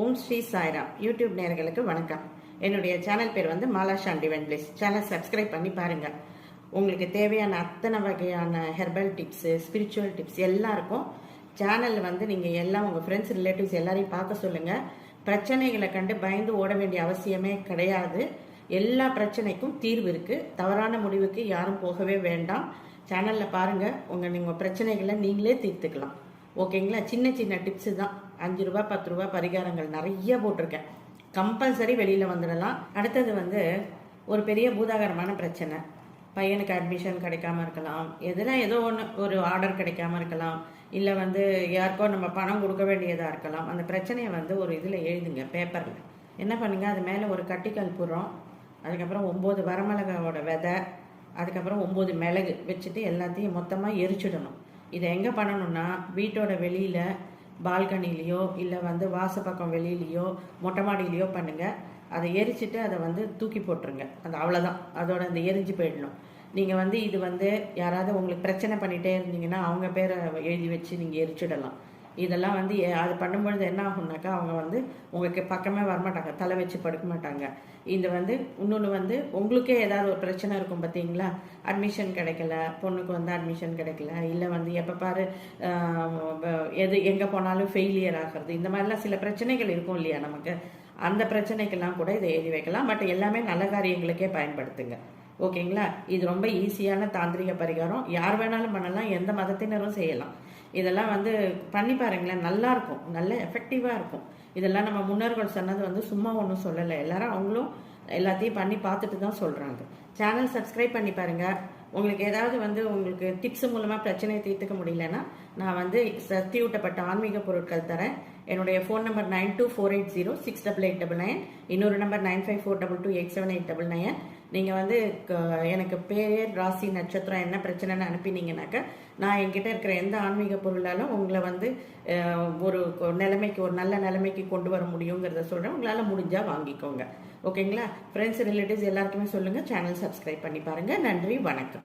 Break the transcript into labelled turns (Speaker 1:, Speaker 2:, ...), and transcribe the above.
Speaker 1: ஓம் Sri Sairam. YouTube நேர்களுக்கு வணக்கம். என்னுடைய சேனல் பேர் வந்து மாலா ஷாண்டி வென்பிளிஸ் சேனல் சப்ஸ்கிரைப் பண்ணி பாருங்கள் உங்களுக்கு தேவையான அத்தனை வகையான ஹெர்பல் டிப்ஸு ஸ்பிரிச்சுவல் டிப்ஸ் எல்லாம் இருக்கும். சேனலில் வந்து நீங்கள் எல்லாம் உங்கள் ஃப்ரெண்ட்ஸ் ரிலேட்டிவ்ஸ் எல்லாரையும் பார்க்க சொல்லுங்கள் பிரச்சனைகளை கண்டு பயந்து ஓட வேண்டிய அவசியமே கிடையாது. எல்லா பிரச்சனைக்கும் தீர்வு இருக்குது தவறான முடிவுக்கு யாரும் போகவே வேண்டாம். சேனலில் பாருங்கள் உங்கள் நீங்கள் பிரச்சனைகளை நீங்களே தீர்த்துக்கலாம். ஓகேங்களா? சின்ன சின்ன டிப்ஸு தான். அஞ்சு ரூபா பத்து ரூபா பரிகாரங்கள் நிறைய போட்டிருக்கேன். கம்பல்சரி வெளியில் வந்துடலாம். அடுத்தது வந்து ஒரு பெரிய பூதாகரமான பிரச்சனை. பையனுக்கு அட்மிஷன் கிடைக்காம இருக்கலாம். எதில் ஏதோ ஒன்று ஒரு ஆர்டர் கிடைக்காம இருக்கலாம். இல்லை வந்து யாருக்கோ நம்ம பணம் கொடுக்க வேண்டியதாக இருக்கலாம். அந்த பிரச்சனையை வந்து ஒரு இதில் எழுதுங்க பேப்பரில் என்ன பண்ணுங்க? அது மேலே ஒரு கட்டிக்கல் புறம் அதுக்கப்புறம் ஒம்பது வரமிளகாவோட விதை. அதுக்கப்புறம் ஒம்பது மிளகு வச்சுட்டு எல்லாத்தையும் மொத்தமாக எரிச்சிடணும். இதை எங்கே பண்ணணும்னா வீட்டோட வெளியில் பால்கனிலேயோ இல்லை வந்து வாசப்பக்கம் வெளியிலையோ மொட்டை மாடியிலையோ பண்ணுங்கள் அதை எரிச்சிட்டு அதை வந்து தூக்கி போட்டுருங்க. அது அவ்வளோதான் அதோட அந்த எரிஞ்சு போயிடணும். நீங்கள் வந்து இது வந்து யாராவது உங்களுக்கு பிரச்சனை பண்ணிகிட்டே இருந்தீங்கன்னா அவங்க பேரை எழுதி வச்சு நீங்கள் எரிச்சிடலாம். இதெல்லாம் வந்து அது பண்ணும்பொழுது என்ன ஆகும்னாக்கா அவங்க வந்து உங்களுக்கு பக்கமே வரமாட்டாங்க தலை வச்சு படுக்க மாட்டாங்க. இது வந்து இன்னொன்று வந்து உங்களுக்கே ஏதாவது ஒரு பிரச்சனை இருக்கும் பார்த்தீங்களா? அட்மிஷன் கிடைக்கல பொண்ணுக்கு வந்து அட்மிஷன் கிடைக்கல இல்லை வந்து எப்போ பாரு எது எங்கே போனாலும் ஃபெயிலியர் ஆகிறது இந்த மாதிரிலாம் சில பிரச்சனைகள் இருக்கும் இல்லையா நமக்கு? அந்த பிரச்சனைக்கெல்லாம் கூட இதை எழுதி வைக்கலாம் பட் எல்லாமே நல்ல காரியங்களுக்கே பயன்படுத்துங்க. ஓகேங்களா? இது ரொம்ப ஈஸியான தாந்திரிக பரிகாரம். யார் வேணாலும் பண்ணலாம் எந்த மதத்தினரும் செய்யலாம். இதெல்லாம் வந்து பண்ணி பாருங்களேன் நல்லா இருக்கும். நல்ல எஃபெக்டிவாக இருக்கும். இதெல்லாம் நம்ம முன்னோர்கள் சொன்னது வந்து சும்மா ஒன்றும் சொல்லலை. எல்லாரும் அவங்களும் எல்லாத்தையும் பண்ணி பார்த்துட்டு தான் சொல்கிறாங்க சேனல் சப்ஸ்கிரைப் பண்ணி பாருங்க. உங்களுக்கு ஏதாவது வந்து உங்களுக்கு டிப்ஸ் மூலமாக பிரச்சனையை தீர்த்துக்க முடியலன்னா நான் வந்து சக்தியூட்டப்பட்ட ஆன்மீக பொருட்கள் தரேன். என்னுடைய phone number nine two four eight zero six double eight double nine இன்னொரு number nine five four double two eight seven eight double nine நீங்கள் வந்து க- எனக்கு பேர் ராசி நட்சத்திரம் என்ன பிரச்சனைன்னு அனுப்பினீங்கனாக்கா நான் என்கிட்ட இருக்கிற எந்த ஆன்மீக பொருளாலும் உங்களை வந்து ஒரு நிலைமைக்கு ஒரு நல்ல நிலைமைக்கு கொண்டு வர முடியுங்கிறத சொல்கிறேன் உங்களால் முடிஞ்சால் வாங்கிக்கோங்க. ஓகேங்களா? ஃப்ரெண்ட்ஸ் ரிலேட்டிவ்ஸ் எல்லாருக்குமே சொல்லுங்கள் சேனல் சப்ஸ்கிரைப் பண்ணி பாருங்கள் நன்றி வணக்கம்.